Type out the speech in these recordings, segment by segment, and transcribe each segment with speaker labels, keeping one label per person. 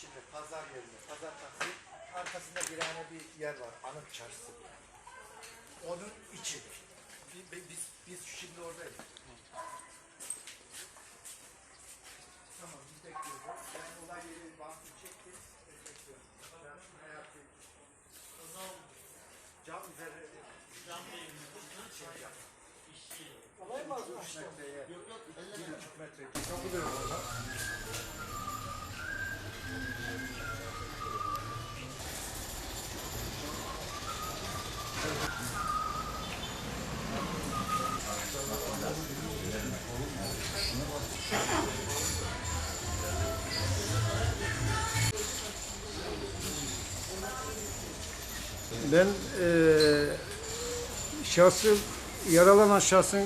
Speaker 1: Şimdi pazar yerine, pazar taksi arkasında bir tane bir yer var, anıt çarşısı. Onun içidir. Biz, biz, şimdi oradayız. Tamam, biz bekliyoruz. Ben olay yeri bantı çektim, bekliyorum. Ben hayat Cam üzeri... Cam değil mi? Şey yap.
Speaker 2: Olay mı az?
Speaker 1: Yok yok. 53 metre. Kapı da yok.
Speaker 2: Ben eee şahsı yaralanan şahsın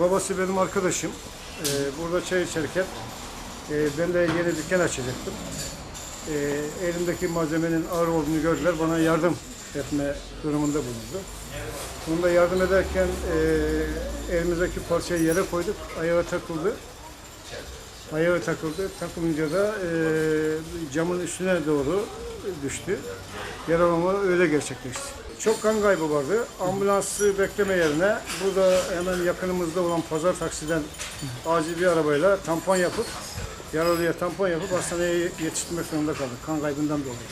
Speaker 2: babası benim arkadaşım. Eee, burada çay içerken eee, ben de yeni dükkan açacaktım. Eee, elimdeki malzemenin ağır olduğunu gördüler. Bana yardım etme durumunda bulundu. Bunda yardım ederken eee elimizdeki parçayı yere koyduk. Ayağa takıldı. Ayağı takıldı. Takılınca da eee, camın üstüne doğru düştü. Yaralama öyle gerçekleşti. Çok kan kaybı vardı. Ambulansı bekleme yerine burada hemen yakınımızda olan pazar taksiden acil bir arabayla tampon yapıp yaralıya tampon yapıp hastaneye yetiştirmek zorunda kaldık kan kaybından dolayı.